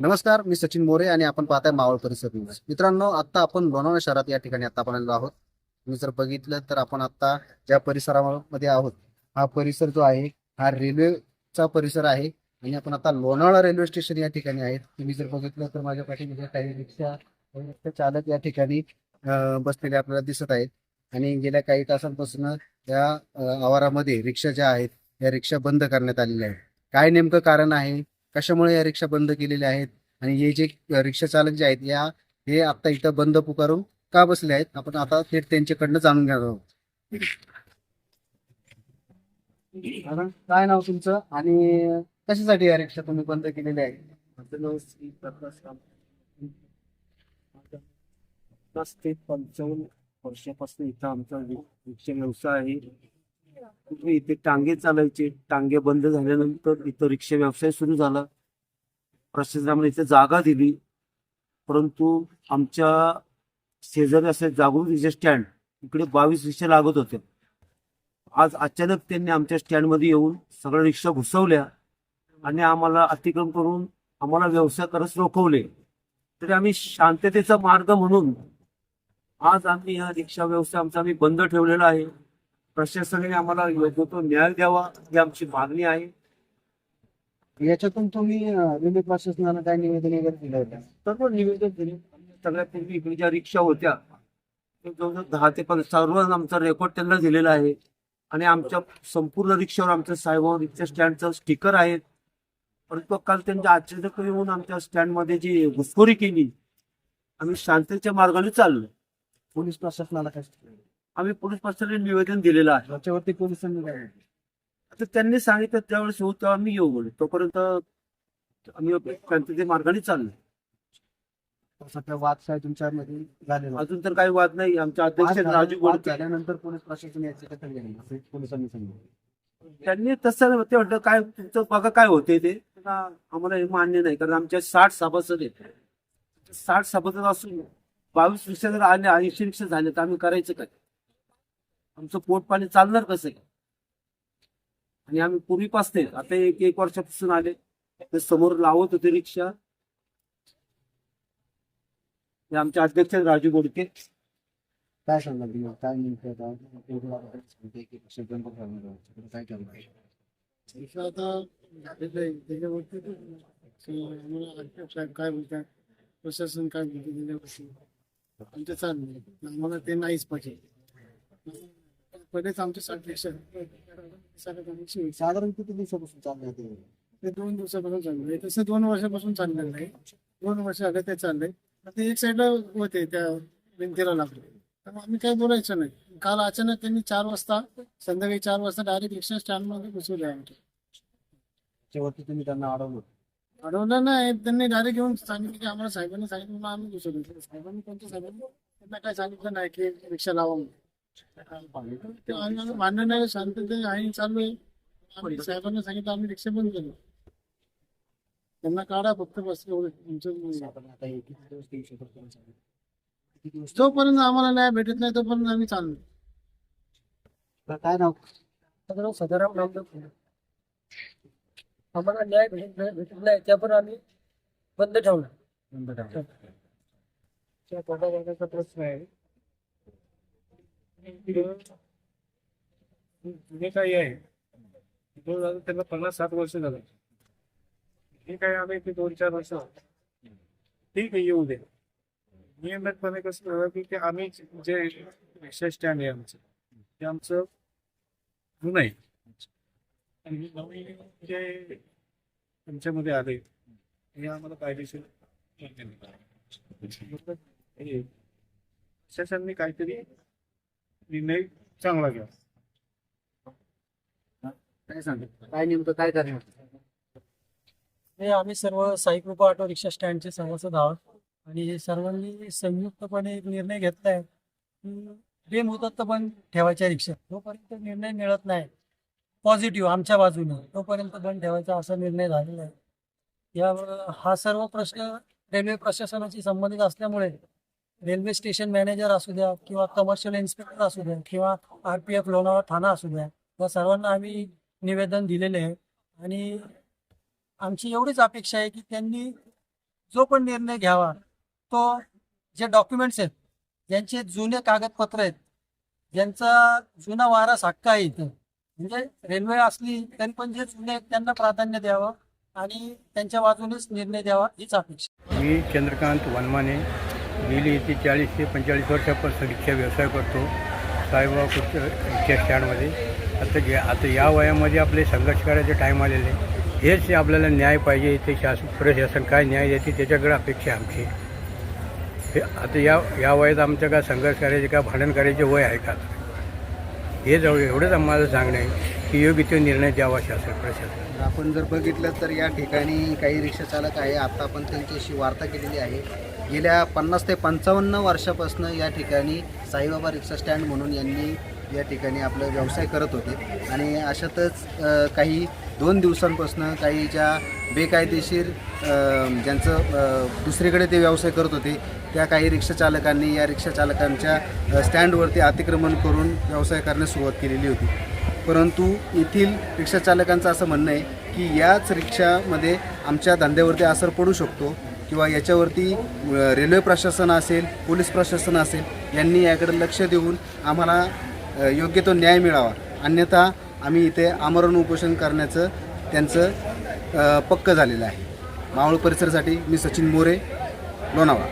नमस्कार मी सचिन मोरे आणि आपण पाहताय मावळ परिसर न्यूज. मित्रांनो आता आपण लोणावळा शहरात या ठिकाणी आता आपण आलेलो आहोत. तुम्ही जर बघितलं तर आपण आता ज्या परिसरामध्ये आहोत हा परिसर जो आहे हा रेल्वेचा परिसर आहे आणि आपण आता लोणावळा रेल्वे स्टेशन या ठिकाणी आहेत. तुम्ही जर बघितलं तर माझ्या पाठीमध्ये म्हणजे काही रिक्षा चालक या ठिकाणी बसलेले आपल्याला दिसत आहेत. आणि गेल्या काही तासांपासून या आवारामध्ये रिक्षा ज्या आहेत या रिक्षा बंद करण्यात आलेल्या आहेत. काय नेमकं कारण आहे? कशामुळे या रिक्षा बंद केलेल्या आहेत? आणि हे जे रिक्षा चालक जे आहेत या हे आता इथं बंद पुकारून का बसले आहेत? आपण आता थेट त्यांच्याकडनं जाणून घेणार आहोत. काय नाव तुमचं? आणि कशासाठी या रिक्षा तुम्ही बंद केलेल्या आहेत? पन्नास ते पंचावन्न वर्षापासून इथं आमचा रिक्षा व्यवसाय आहे. पूर्वी इथे टांगे चालायचे. टांगे बंद झाल्यानंतर इथं रिक्षा व्यवसाय सुरू झाला. प्रशासनाने इथे जागा दिली. परंतु आमच्या शेजारी असे जागरूक रिक्षा स्टँड इकडे बावीस रिक्षा लागत होत्या. आज अचानक त्यांनी आमच्या स्टँडमध्ये येऊन सगळ्या रिक्षा घुसवल्या आणि आम्हाला अतिक्रम करून आम्हाला व्यवसाय करत रोखवले. तरी आम्ही शांततेचा मार्ग म्हणून आज आम्ही हा रिक्षा व्यवसाय आमचा आम्ही बंद ठेवलेला आहे. प्रशासनाने आम्हाला योग्य तो न्याय द्यावा ही आमची मागणी आहे. याच्यातून तुम्ही रेल्वे प्रशासनाला काय निवेदन वगैरे दिलं होतं? सर्व निवेदन दिले. सगळ्यात पूर्वी इकडे ज्या रिक्षा होत्या त्या जवळजवळ दहा ते पंधरा सर्व आमचा रेकॉर्ड त्यांना दिलेला आहे. आणि आमच्या संपूर्ण रिक्षावर आमच्या साहेब रिक्षा स्टँडचं स्टिकर आहे. परंतु काल त्यांच्या अचानक येऊन आमच्या स्टँडमध्ये जी घुसखोरी केली आम्ही शांततेच्या मार्गाने चाललो. पोलीस प्रशासनाला काय आम्ही पोलीस प्रशासनाने निवेदन दिलेलं आहे. याच्यावरती पोलिसांनी काय म्हटलं? आता त्यांनी सांगितलं त्यावेळेस होत तेव्हा आम्ही येऊ बोलू तोपर्यंत आम्ही शांततेच्या मार्गाने चाललो. सध्या वाद काय तुमच्यामध्ये झालेला अजून तर काही वाद नाही. आमच्या अध्यक्ष वाद राजू गोड झाल्यानंतर पोलीस प्रशासन याची दखल घेणे असं पोलिसांनी सांगितलं. त्यांनी तसं ते म्हटलं काय तुमचं बघा काय होते ते. आम्हाला हे मान्य नाही कारण आमच्या साठ सभासद आहेत. साठ सभासद असून बावीस रिक्षा जर आले ऐंशी रिक्षा झाले तर आम्ही करायचं काय? आमचं पोट पाणी चालणार कसं काय आणि आम्ही पूर्वीपासून आता एक एक वर्षापासून आले. ते समोर लावत होते रिक्षा. हे आमचे अध्यक्ष आहेत राजू गोडके. काय तुम्ही काय नेमकं काय बोलतात? प्रशासन काय बोलते त्याच्यावरती? आमचं चाललं आम्हाला ते नाहीच पाहिजे. पहिलेच आमच्या साठी साधारण किती दिवसापासून चाललंय ते? ते दोन दिवसापासून चाललंय. आहे तसं दोन वर्षापासून चाललेलं नाही. दोन वर्ष आले ते चाललंय. ते एक साईडला होते त्या भिंतीला लागले. त्यामुळे आम्ही काही बोलायचं नाही. काल अचानक त्यांनी चार वाजता संध्याकाळी चार वाजता डायरेक्ट रिक्षा स्टँडमध्ये घुसवले आमच्या तुम्ही त्यांना अडवलं. अडवलं नाही. त्यांनी डायरेक्ट येऊन सांगितलं की आम्हाला साहेबांनी सांगितलं आम्ही घुसवलं. साहेबांनी कोणत्या साहेबांनी? त्यांना काय सांगितलं नाही की रिक्षा लावा म्हणून. मान्य नाही शांतते आहे चालू आहे आम्ही साहेबांना सांगितलं आम्ही रिक्षा बंद केलं त्यांना काढा फक्त बस तुमचं जोपर्यंत आम्हाला न्याय भेटत नाही तोपर्यंत आम्ही चाललो काय नाव सदाराम. आम्हाला न्याय भेट भेटत नाही त्या पण आम्ही बंद ठेवला बंद ठेवा. त्या पोटापाण्याचा प्रश्न आहे जुने काही आहे. दोन हजार त्यांना पन्नास सात वर्ष झालं. हे काय आम्ही ते दोन चार वर्ष ठीक आहे येऊ दे. नियमितपणे कसं झालं की ते आम्ही जे रिक्षा स्टँड आहे आमचं ते आमचं जुनं आहे. आणि नवीन जे तुमच्यामध्ये आले हे आम्हाला कायदेशीर प्रशासनाने काहीतरी निर्णय चांगला घ्या. काय सांगा? काय नेमकं काय करणार? हे आम्ही सर्व साई कृपा ऑटो रिक्षा स्टँडचे सभासद आहोत आणि सर्वांनी संयुक्तपणे एक निर्णय घेतलाय की बेमुदत बंद ठेवायच्या रिक्षा. जोपर्यंत निर्णय मिळत नाही पॉझिटिव्ह आमच्या बाजूने तोपर्यंत बंद ठेवायचा असा निर्णय झालेला आहे. या हा सर्व प्रश्न रेल्वे प्रशासनाशी संबंधित असल्यामुळे रेल्वे स्टेशन मॅनेजर असू द्या किंवा कमर्शियल इन्स्पेक्टर असू द्या किंवा आर पी एफ लोणावळा ठाणा असू द्या या सर्वांना आम्ही निवेदन दिलेले आहे. आणि आमची एवढीच अपेक्षा आहे की त्यांनी जो पण निर्णय घ्यावा तो जे डॉक्युमेंट्स आहेत ज्यांचे जुने कागदपत्र आहेत ज्यांचा जुना वारस हक्क आहे इथं म्हणजे रेल्वे असली तरी पण जे जुने आहेत त्यांना प्राधान्य द्यावं आणि त्यांच्या बाजूनेच निर्णय द्यावा हीच अपेक्षा मी चंद्रकांत वनमाने गेली इथे चाळीस ते पंचेचाळीस वर्षापासून रिक्षा व्यवसाय करतो. साईबाबा कुठ रिक्षा स्टँडमध्ये आता जे आता या वयामध्ये आपले संघर्ष करायचे टाईम आलेले हेच आपल्याला न्याय पाहिजे इथे शासन प्रशासन काय न्याय देते त्याच्याकडे अपेक्षा आमची हे आता या या वयात आमचं काय संघर्ष करायचे का भांडण करायचे वय आहे का? हे जाऊ एवढंच आम्हाला सांगणं आहे की योग्य तो निर्णय द्यावा शासन प्रशासन. आपण जर बघितलं तर या ठिकाणी काही रिक्षा चालक आहे. आता आपण त्यांच्याशी वार्ता केलेली आहे. गेल्या पन्नास ते पंचावन्न वर्षापासून या ठिकाणी साईबाबा रिक्षा स्टँड म्हणून यांनी या ठिकाणी आपलं व्यवसाय करत होते. आणि अशातच काही दोन दिवसांपासून काही ज्या बेकायदेशीर ज्यांचं दुसरीकडे ते व्यवसाय करत होते त्या काही रिक्षाचालकांनी या रिक्षाचालकांच्या स्टँडवरती अतिक्रमण करून व्यवसाय करण्यास सुरुवात केलेली होती. परंतु येथील रिक्षाचालकांचं असं म्हणणं आहे की याच रिक्षामध्ये आमच्या धंद्यावरती असर पडू शकतो. किंवा याच्यावरती रेल्वे प्रशासन असेल पोलीस प्रशासन असेल यांनी याकडे लक्ष देऊन आम्हाला योग्य तो न्याय मिळावा. अन्यथा आम्ही इथे आमरण उपोषण करण्याचं त्यांचं पक्क झालेलं आहे. मावळ परिसरासाठी मी सचिन मोरे लोणावळा.